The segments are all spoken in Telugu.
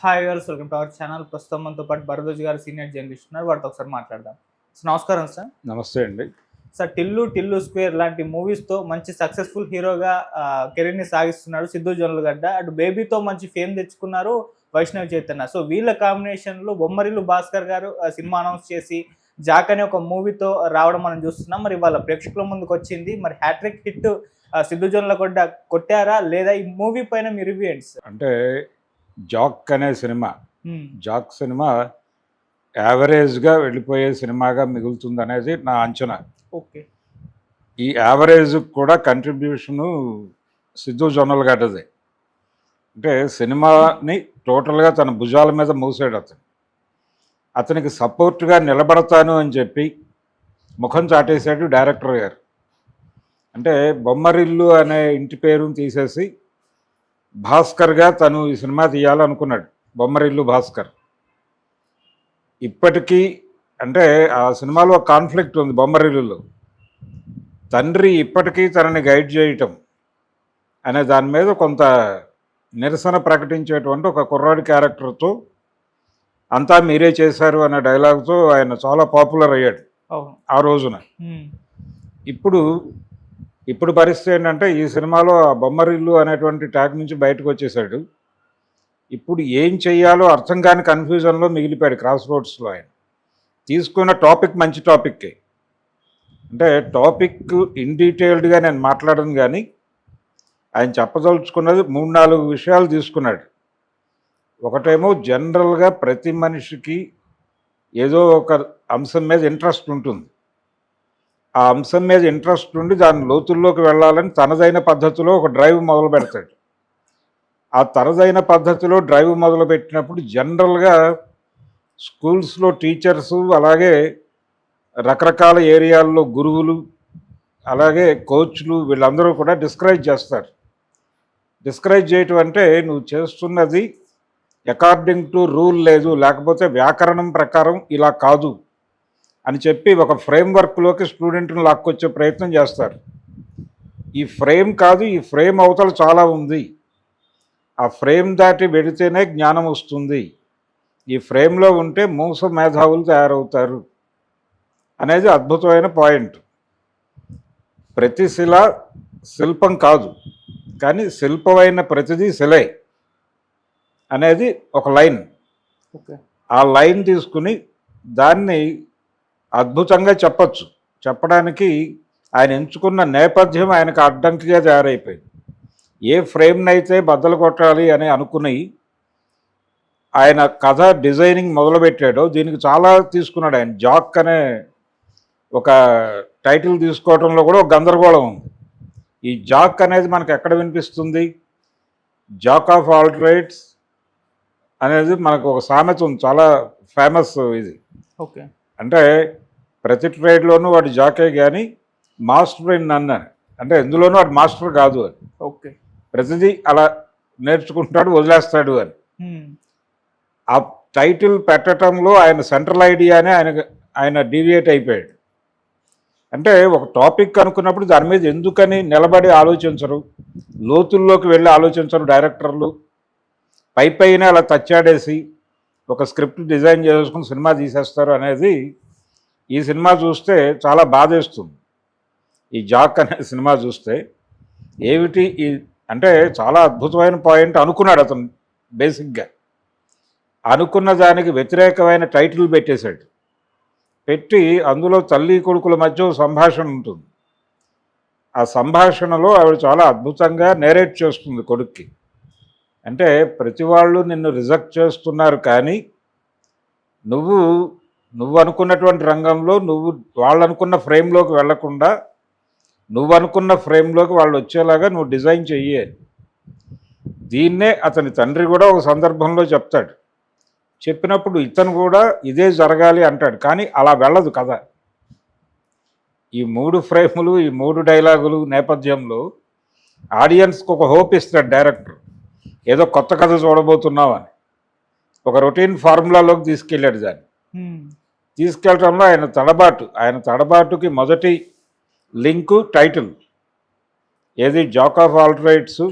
హాయ్ గారు వెల్కమ్ టు అవర్ ఛానల్. ప్రస్తుతం మనతో పాటు భరద్వాజ్ గారు సీనియర్ జర్నలిస్ట్ ఉన్నారు. వాటితో ఒకసారి మాట్లాడదాం. సో నమస్కారం సార్. నమస్తే అండి. సార్ టిల్లు టిల్లు స్క్వేర్ లాంటి మూవీస్తో మంచి సక్సెస్ఫుల్ హీరోగా కెరీర్ని సాగిస్తున్నాడు సిద్ధు జొన్నలగడ్డ అటు బేబీతో మంచి ఫేమ్ తెచ్చుకున్నారు వైష్ణవ్ చైతన్య. సో వీళ్ళ కాంబినేషన్లో బొమ్మరిల్లు భాస్కర్ గారు సినిమా అనౌన్స్ చేసి జాక్ అనే ఒక మూవీతో రావడం మనం చూస్తున్నాం. మరి వాళ్ళ ప్రేక్షకుల ముందుకు వచ్చింది. మరి హ్యాట్రిక్ హిట్ సిద్ధు జొన్నలగడ్డ కొట్టారా? లేదా ఈ మూవీ పైన మీ రివ్యూ అంటే జాక్ అనే సినిమా. జాక్ సినిమా యావరేజ్గా వెళ్ళిపోయే సినిమాగా మిగులుతుంది అనేది నా అంచనా. ఓకే. ఈ యావరేజ్ కూడా కంట్రిబ్యూషను సిద్ధు జొన్నలగడ్డదే అంటే సినిమాని టోటల్గా తన భుజాల మీద మూసాడు అతను. అతనికి సపోర్ట్గా నిలబడతాను అని చెప్పి ముఖం చాటేశాడు డైరెక్టర్ గారు. అంటే బొమ్మరిల్లు అనే ఇంటి పేరును తీసేసి భాస్కర్గా తను ఈ సినిమా తీయాలనుకున్నాడు. బొమ్మరిల్లు భాస్కర్. ఇప్పటికీ అంటే ఆ సినిమాలో కాన్ఫ్లిక్ట్ ఉంది బొమ్మరిల్లులో. తండ్రి ఇప్పటికీ తనని గైడ్ చేయటం అనే దాని మీద కొంత నిరసన ప్రకటించేటువంటి ఒక కుర్రాడి క్యారెక్టర్తో అంతా మీరే చేశారు అనే డైలాగ్తో ఆయన చాలా పాపులర్ అయ్యాడు ఆ రోజున. ఇప్పుడు ఇప్పుడు పరిస్థితి ఏంటంటే ఈ సినిమాలో ఆ బొమ్మరిల్లు అనేటువంటి ట్యాగ్ నుంచి బయటకు వచ్చేసాడు ఇప్పుడు ఏం చేయాలో అర్థం కాని కన్ఫ్యూజన్లో మిగిలిపోయాడు క్రాస్ రోడ్స్లో ఆయన. తీసుకున్న టాపిక్ మంచి టాపిక్కే. అంటే టాపిక్ ఇన్ డీటెయిల్డ్గా నేను మాట్లాడను కానీ ఆయన చెప్పదలుచుకున్నది మూడు నాలుగు విషయాలు తీసుకున్నాడు. ఒకటేమో జనరల్గా ప్రతి మనిషికి ఏదో ఒక అంశం మీద ఇంట్రెస్ట్ ఉంటుంది. ఆ అంశం మీద ఇంట్రెస్ట్ ఉండి దాని లోతుల్లోకి వెళ్ళాలని తనదైన పద్ధతిలో ఒక డ్రైవ్ మొదలు పెడతాడు. ఆ తనదైన పద్ధతిలో డ్రైవ్ మొదలు పెట్టినప్పుడు జనరల్గా స్కూల్స్లో టీచర్స్ అలాగే రకరకాల ఏరియాల్లో గురువులు అలాగే కోచ్లు వీళ్ళందరూ కూడా డిస్కరేజ్ చేస్తారు. డిస్కరేజ్ చేయటం అంటే నువ్వు చేస్తున్నది అకార్డింగ్ టు రూల్ లేదు లేకపోతే వ్యాకరణం ప్రకారం ఇలా కాదు. అని చెప్పి ఒక ఫ్రేమ్వర్క్లోకి స్టూడెంట్ని లాక్కొచ్చే ప్రయత్నం చేస్తారు. ఈ ఫ్రేమ్ కాదు ఈ ఫ్రేమ్ అవతల చాలా ఉంది. ఆ ఫ్రేమ్ దాటి వెడితేనే జ్ఞానం వస్తుంది. ఈ ఫ్రేమ్లో ఉంటే మూస మేధావులు తయారవుతారు అనేది అద్భుతమైన పాయింట్. ప్రతి శిల శిల్పం కాదు కానీ శిల్పమైన ప్రతిదీ శిలే అనేది ఒక లైన్. ఆ లైన్ తీసుకుని దాన్ని అద్భుతంగా చెప్పచ్చు. చెప్పడానికి ఆయన ఎంచుకున్న నేపథ్యం ఆయనకు అడ్డంకిగా తయారైపోయింది. ఏ ఫ్రేమ్నైతే బద్దలు కొట్టాలి అని అనుకుని ఆయన కథ డిజైనింగ్ మొదలుపెట్టాడో దీనికి చాలా తీసుకున్నాడు ఆయన. జాక్ అనే ఒక టైటిల్ తీసుకోవడంలో కూడా ఒక గందరగోళం ఉంది. ఈ జాక్ అనేది మనకు ఎక్కడ వినిపిస్తుంది? జాక్ ఆఫ్ ఆల్ట్రైట్స్ అనేది మనకు ఒక సామెత ఉంది. చాలా ఫేమస్ ఇది. ఓకే. అంటే ప్రతి ట్రేడ్లోనూ వాడు జాకే కానీ మాస్టర్ ఇన్ నన్న అంటే ఎందులోనూ వాడు మాస్టర్ కాదు అని. ఓకే. ప్రతిదీ అలా నేర్చుకుంటాడు వదిలేస్తాడు అని. ఆ టైటిల్ పెట్టడంలో ఆయన సెంట్రల్ ఐడియానే ఆయన ఆయన డీవియేట్ అయిపోయాడు. అంటే ఒక టాపిక్ అనుకున్నప్పుడు దాని మీద ఎందుకని నిలబడి ఆలోచించరు? లోతుల్లోకి వెళ్ళి ఆలోచించరు డైరెక్టర్లు. పై పైన అలా తచ్చాడేసి ఒక స్క్రిప్ట్ డిజైన్ చేసుకుని సినిమా తీసేస్తారు అనేది ఈ సినిమా చూస్తే చాలా బాధేస్తుంది. ఈ జాక్ అనే సినిమా చూస్తే ఏమిటి ఈ అంటే చాలా అద్భుతమైన పాయింట్ అనుకున్నాడు అతను బేసిక్గా. అనుకున్న దానికి వ్యతిరేకమైన టైటిల్ పెట్టేశాడు. పెట్టి అందులో తల్లి కొడుకుల మధ్య సంభాషణ ఉంటుంది. ఆ సంభాషణలో ఆవిడ చాలా అద్భుతంగా నేరేట్ చేస్తుంది కొడుక్కి. అంటే ప్రతి వాళ్ళు నిన్ను రిజెక్ట్ చేస్తున్నారు కానీ నువ్వు నువ్వు అనుకున్నటువంటి రంగంలో నువ్వు వాళ్ళు అనుకున్న ఫ్రేమ్లోకి వెళ్ళకుండా నువ్వు అనుకున్న ఫ్రేమ్లోకి వాళ్ళు వచ్చేలాగా నువ్వు డిజైన్ చెయ్యే. దీన్నే అతని తండ్రి కూడా ఒక సందర్భంలో చెప్తాడు. చెప్పినప్పుడు ఇతను కూడా ఇదే జరగాలి అంటాడు కానీ అలా వెళ్ళదు కథ. ఈ మూడు ఫ్రేములు ఈ మూడు డైలాగులు నేపథ్యంలో ఆడియన్స్కి ఒక హోప్ ఇస్తాడు డైరెక్టర్. ఏదో కొత్త కథ చూడబోతున్నావు అని ఒక రొటీన్ ఫార్ములాలోకి తీసుకెళ్ళాడు దాన్ని. తీసుకెళ్ళటంలో ఆయన తడబాటు ఆయన తడబాటుకి మొదటి లింకు టైటిల్. ఏది? Jack of all trades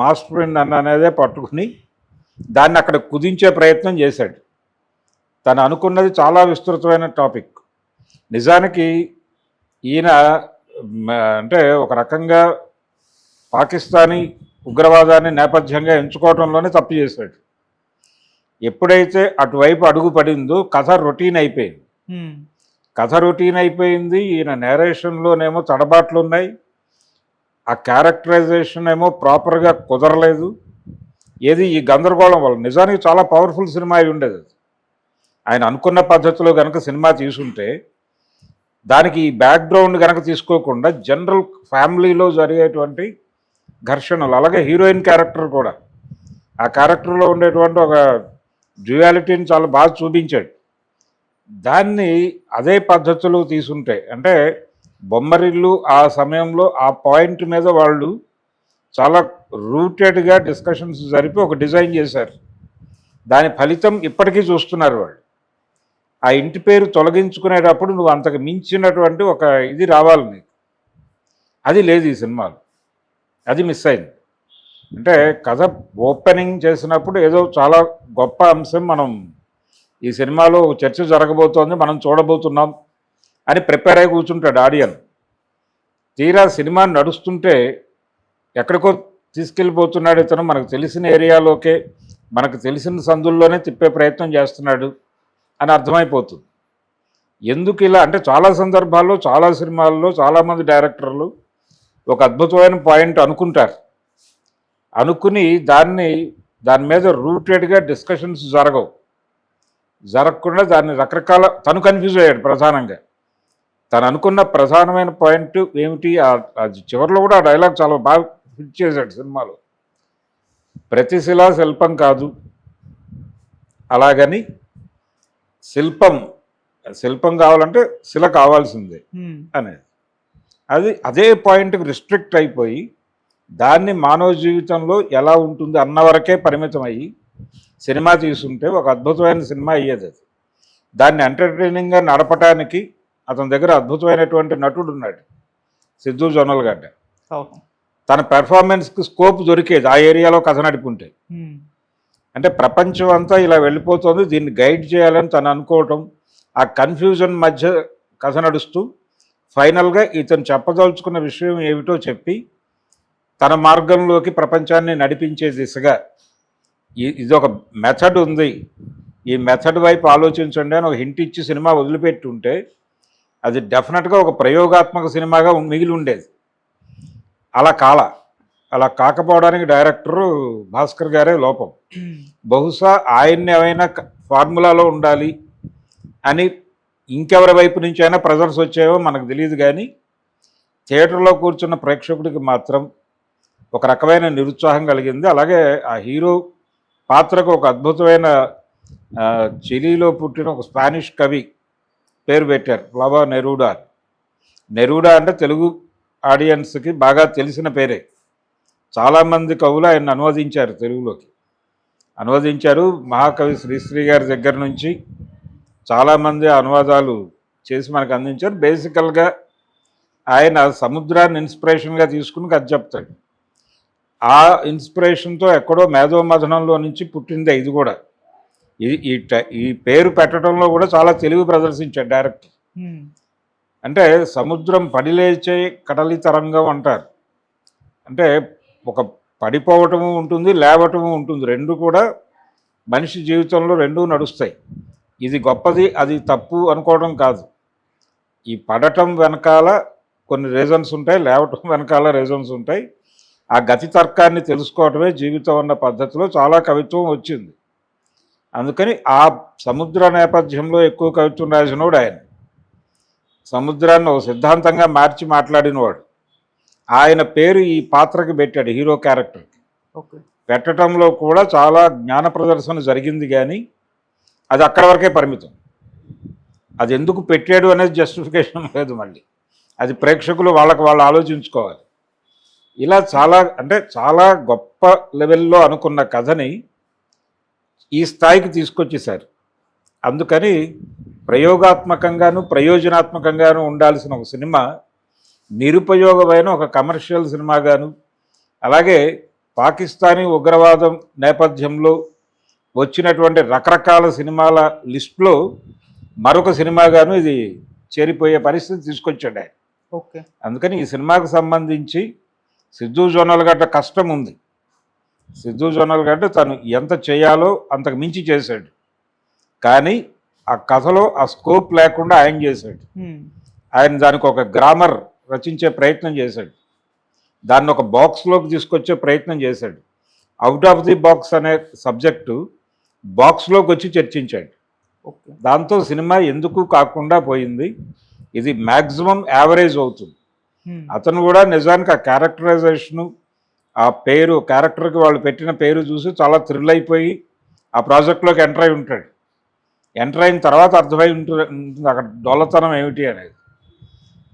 master in అన్న అనేదే పట్టుకుని దాన్ని అక్కడ కుదించే ప్రయత్నం చేశాడు. తను అనుకున్నది చాలా విస్తృతమైన టాపిక్. నిజానికి ఈయన అంటే ఒక రకంగా పాకిస్తానీ ఉగ్రవాదాన్ని నేపథ్యంగా ఎంచుకోవడంలోనే తప్పు చేశాడు. ఎప్పుడైతే అటువైపు అడుగు పడిందో కథ రొటీన్ అయిపోయింది. కథ రొటీన్ అయిపోయింది. ఈయన నేరేషన్లోనేమో తడబాట్లు ఉన్నాయి ఆ క్యారెక్టరైజేషన్ ఏమో ప్రాపర్గా కుదరలేదు. ఏది ఈ గందరగోళం వల్ల నిజానికి చాలా పవర్ఫుల్ సినిమా అయి ఉండేది అది. ఆయన అనుకున్న పద్ధతిలో కనుక సినిమా తీసుంటే దానికి ఈ బ్యాక్గ్రౌండ్ కనుక తీసుకోకుండా జనరల్ ఫ్యామిలీలో జరిగేటువంటి ఘర్షణలు. అలాగే హీరోయిన్ క్యారెక్టర్ కూడా. ఆ క్యారెక్టర్లో ఉండేటువంటి ఒక డ్యుయాలిటీని చాలా బాగా చూపించాడు. దాన్ని అదే పద్ధతిలో తీసుంటే అంటే బొమ్మరిల్లు ఆ సమయంలో ఆ పాయింట్ మీద వాళ్ళు చాలా రూటెడ్గా డిస్కషన్స్ జరిపి ఒక డిజైన్ చేశారు. దాని ఫలితం ఇప్పటికీ చూస్తున్నారు వాళ్ళు. ఆ ఇంటి పేరు తొలగించుకునేటప్పుడు నువ్వు అంతకు మించినటువంటి ఒక ఇది రావాలి నీకు. అది లేదు ఈ సినిమాలో. అది మిస్ అయింది. అంటే కథ ఓపెనింగ్ చేసినప్పుడు ఏదో చాలా గొప్ప అంశం మనం ఈ సినిమాలో చర్చ జరగబోతోంది మనం చూడబోతున్నాం అని ప్రిపేర్ అయి కూర్చుంటాడు ఆడియన్. తీరా సినిమా నడుస్తుంటే ఎక్కడికో తీసుకెళ్ళిపోతున్నాడు ఇతను మనకు తెలిసిన ఏరియాలోకే మనకు తెలిసిన సందుల్లోనే తిప్పే ప్రయత్నం చేస్తున్నాడు అని అర్థమైపోతుంది. ఎందుకు ఇలా అంటే చాలా సందర్భాల్లో చాలా సినిమాల్లో చాలామంది డైరెక్టర్లు ఒక అద్భుతమైన పాయింట్ అనుకుంటారు. అనుకుని దాన్ని దాని మీద రూటెడ్గా డిస్కషన్స్ జరగవు. జరగకుండా దాన్ని రకరకాల తను కన్ఫ్యూజ్ అయ్యాడు ప్రధానంగా. తను అనుకున్న ప్రధానమైన పాయింట్ ఏమిటి? ఆ- అది చివరిలో కూడా ఆ డైలాగ్ చాలా బాగా ఫిట్ చేశాడు సినిమాలో. ప్రతి శిలా శిల్పం కాదు. అలాగని శిల్పం శిల్పం కావాలంటే శిల కావాల్సిందే అనేది. అది అదే పాయింట్కి రిస్ట్రిక్ట్ అయిపోయి దాన్ని మానవ జీవితంలో ఎలా ఉంటుంది అన్న వరకే పరిమితం అయ్యి సినిమా తీసుంటే ఒక అద్భుతమైన సినిమా అయ్యేది అది. దాన్ని ఎంటర్టైనింగ్గా నడపటానికి అతని దగ్గర అద్భుతమైనటువంటి నటుడు ఉన్నాడు సిద్ధు జొన్నలగడ్డ తన పెర్ఫార్మెన్స్కి స్కోప్ దొరికేది ఆ ఏరియాలో కథ నడుపుంటే అంటే ప్రపంచం అంతా ఇలా వెళ్ళిపోతుంది దీన్ని గైడ్ చేయాలని తను అనుకోవటం ఆ కన్ఫ్యూజన్ మధ్య కథ నడుస్తూ ఫైనల్గా ఇతను చెప్పదలుచుకున్న విషయం ఏమిటో చెప్పి తన మార్గంలోకి ప్రపంచాన్ని నడిపించే దిశగా ఇది ఒక మెథడ్ ఉంది. ఈ మెథడ్ వైపు ఆలోచించండి అని ఒక హింట్ ఇచ్చి సినిమా వదిలిపెట్టి ఉంటే అది డెఫినెట్గా ఒక ప్రయోగాత్మక సినిమాగా మిగిలి ఉండేది. అలా కాల. అలా కాకపోవడానికి డైరెక్టరు భాస్కర్ గారే లోపం. బహుశా ఆయన్ని ఏమైనా ఫార్ములాలో ఉండాలి అని ఇంకెవరి వైపు నుంచి అయినా ప్రెజర్స్ వచ్చాయో మనకు తెలియదు కానీ థియేటర్లో కూర్చున్న ప్రేక్షకుడికి మాత్రం ఒక రకమైన నిరుత్సాహం కలిగింది. అలాగే ఆ హీరో పాత్రకు ఒక అద్భుతమైన చిలీలో పుట్టిన ఒక స్పానిష్ కవి పేరు పెట్టారు ఫ్లవా నెరూడా నెరూడా అంటే తెలుగు ఆడియన్స్కి బాగా తెలిసిన పేరే. చాలామంది కవులు ఆయన అనువదించారు తెలుగులోకి. అనువదించారు మహాకవి శ్రీశ్రీ గారి దగ్గర నుంచి చాలామంది అనువాదాలు చేసి మనకు అందించారు. బేసికల్గా ఆయన సముద్రాన్ని ఇన్స్పిరేషన్గా తీసుకుని కథ చెప్తాడు. ఆ ఇన్స్పిరేషన్తో ఎక్కడో మేధోమథనంలో నుంచి పుట్టిందే ఇది కూడా. ఇది ఈ ఈ పేరు పెట్టడంలో కూడా చాలా తెలివి ప్రదర్శించాడు డైరెక్టర్ ఉమ్, అంటే సముద్రం పడిలేచే కడలి తరంగం అంటారు. అంటే ఒక పడిపోవటము ఉంటుంది లేవటము ఉంటుంది. రెండు కూడా మనిషి జీవితంలో రెండూ నడుస్తాయి. ఇది గొప్పది అది తప్పు అనుకోవడం కాదు. ఈ పడటం వెనకాల కొన్ని రీజన్స్ ఉంటాయి లేవటం వెనకాల రీజన్స్ ఉంటాయి. ఆ గతి తర్కాన్ని తెలుసుకోవటమే జీవితం అన్న పద్ధతిలో చాలా కవిత్వం వచ్చింది. అందుకని ఆ సముద్ర నేపథ్యంలో ఎక్కువ కవిత్వం రాసినోడు ఆయన. సముద్రాన్ని ఒక సిద్ధాంతంగా మార్చి మాట్లాడినవాడు. ఆయన పేరు ఈ పాత్రకి పెట్టాడు హీరో క్యారెక్టర్కి. పెట్టడంలో కూడా చాలా జ్ఞాన ప్రదర్శన జరిగింది కానీ అది అక్కడ వరకే పరిమితం. అది ఎందుకు పెట్టాడు అనేది జస్టిఫికేషన్ లేదు మళ్ళీ. అది ప్రేక్షకులు వాళ్ళకు వాళ్ళు ఆలోచించుకోవాలి. ఇలా చాలా అంటే చాలా గొప్ప లెవెల్లో అనుకున్న కథని ఈ స్థాయికి తీసుకొచ్చేసారు అందుకని ప్రయోగాత్మకంగాను ప్రయోజనాత్మకంగాను ఉండాల్సిన ఒక సినిమా నిరుపయోగమైన ఒక కమర్షియల్ సినిమాగాను అలాగే పాకిస్తానీ ఉగ్రవాదం నేపథ్యంలో వచ్చినటువంటి రకరకాల సినిమాల లిస్టులో మరొక సినిమాగాను ఇది చేరిపోయే పరిస్థితి తీసుకొచ్చాడు ఆయన. ఓకే. అందుకని ఈ సినిమాకు సంబంధించి సిద్ధు జోనల్ గడ్డ కష్టం ఉంది. సిద్ధు జోనల్ గడ్డ తను ఎంత చేయాలో అంతకు మించి చేశాడు. కానీ ఆ కథలో ఆ స్కోప్ లేకుండా ఆయన చేశాడు. ఆయన దానికి ఒక గ్రామర్ రచించే ప్రయత్నం చేశాడు. దాన్ని ఒక బాక్స్లోకి తీసుకొచ్చే ప్రయత్నం చేశాడు. అవుట్ ఆఫ్ ది బాక్స్ అనే సబ్జెక్టు బాక్స్లోకి వచ్చి చర్చించాడు దాంతో సినిమా ఎందుకు కాకుండా పోయింది? ఇది మ్యాక్సిమం యావరేజ్ అవుతుంది. అతను కూడా నిజానికి ఆ క్యారెక్టరైజేషను ఆ పేరు క్యారెక్టర్కి వాళ్ళు పెట్టిన పేరు చూసి చాలా థ్రిల్ అయిపోయి ఆ ప్రాజెక్ట్లోకి ఎంటర్ అయి ఉంటాడు. ఎంటర్ అయిన తర్వాత అర్థమై ఉంటుంది ఉంటుంది అక్కడ డొల్లతనం ఏమిటి అనేది.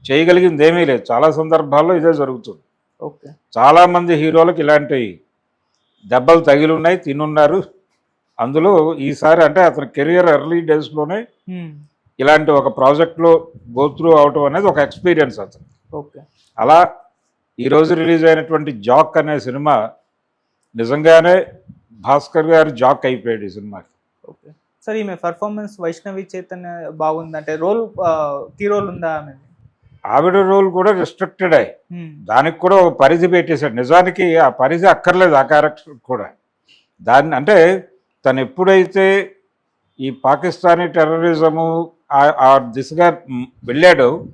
చేయగలిగింది ఏమీ లేదు. చాలా సందర్భాల్లో ఇదే జరుగుతుంది. ఓకే. చాలామంది హీరోలకు ఇలాంటి దెబ్బలు తగిలి ఉన్నాయి తినున్నారు. అందులో ఈసారి అంటే అతని కెరియర్ ఎర్లీ డేస్లోనే ఇలాంటి ఒక ప్రాజెక్ట్లో గోత్రూ అవటం అనేది ఒక ఎక్స్పీరియన్స్ అతను. ఓకే. అలా ఈరోజు రిలీజ్ అయినటువంటి జాక్ అనే సినిమా నిజంగానే భాస్కర్ గారు జాక్ అయిపోయాడు ఈ సినిమాకి. ఓకే. సార్ ఈమె పర్ఫార్మెన్స్ వైష్ణవి చైతన్య బాగుంది అంటే రోల్ కీ రోల్ ఉందా ఆమె ఆవిడ రోల్ కూడా రిస్ట్రిక్టెడ్ అయ్యి దానికి కూడా ఒక పరిధి పెట్టేశాడు. నిజానికి ఆ పరిధి అక్కర్లేదు ఆ క్యారెక్టర్ కూడా. దాన్ని అంటే తను ఎప్పుడైతే ఈ పాకిస్తానీ టెర్రరిజము ఆ- దిశగా వెళ్ళాడో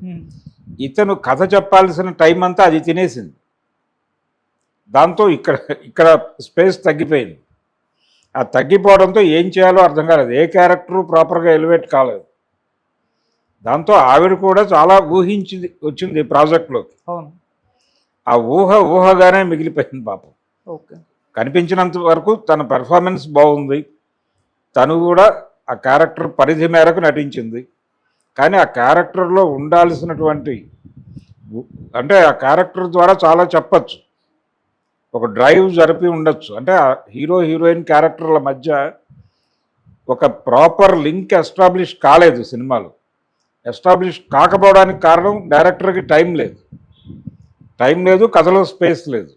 ఇతను కథ చెప్పాల్సిన టైం అంతా అది తినేసింది. దాంతో ఇక్కడ ఇక్కడ స్పేస్ తగ్గిపోయింది. ఆ తగ్గిపోవడంతో ఏం చేయాలో అర్థం కాలేదు. ఏ క్యారెక్టరు ప్రాపర్గా ఎలివేట్ కాలేదు. దాంతో ఆవిడ కూడా చాలా ఊహించింది వచ్చింది ప్రాజెక్ట్లోకి. అవును. ఆ ఊహ ఊహగానే మిగిలిపోయింది పాపం. ఓకే. కనిపించినంత వరకు తన పెర్ఫార్మెన్స్ బాగుంది. తను కూడా ఆ క్యారెక్టర్ పరిధి మేరకు నటించింది. కానీ ఆ క్యారెక్టర్లో ఉండాల్సినటువంటి అంటే ఆ క్యారెక్టర్ ద్వారా చాలా చెప్పచ్చు. ఒక డ్రైవ్ జరిపి ఉండొచ్చు. అంటే ఆ హీరో హీరోయిన్ క్యారెక్టర్ల మధ్య ఒక ప్రాపర్ లింక్ ఎస్టాబ్లిష్ కాలేదు సినిమాలో. ఎస్టాబ్లిష్ కాకపోవడానికి కారణం డైరెక్టర్కి టైం లేదు. టైం లేదు కథలో స్పేస్ లేదు.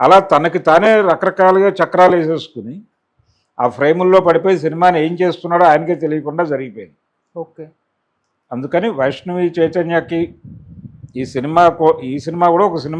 అలా తనకి తానే రకరకాలుగా చక్రాలు వేసేసుకుని ఆ ఫ్రేముల్లో పడిపోయి సినిమాని ఏం చేస్తున్నాడో ఆయనకే తెలియకుండా జరిగిపోయింది. ఓకే. అందుకని వైష్ణవి చైతన్యకి ఈ సినిమా ఈ సినిమా కూడా ఒక సినిమా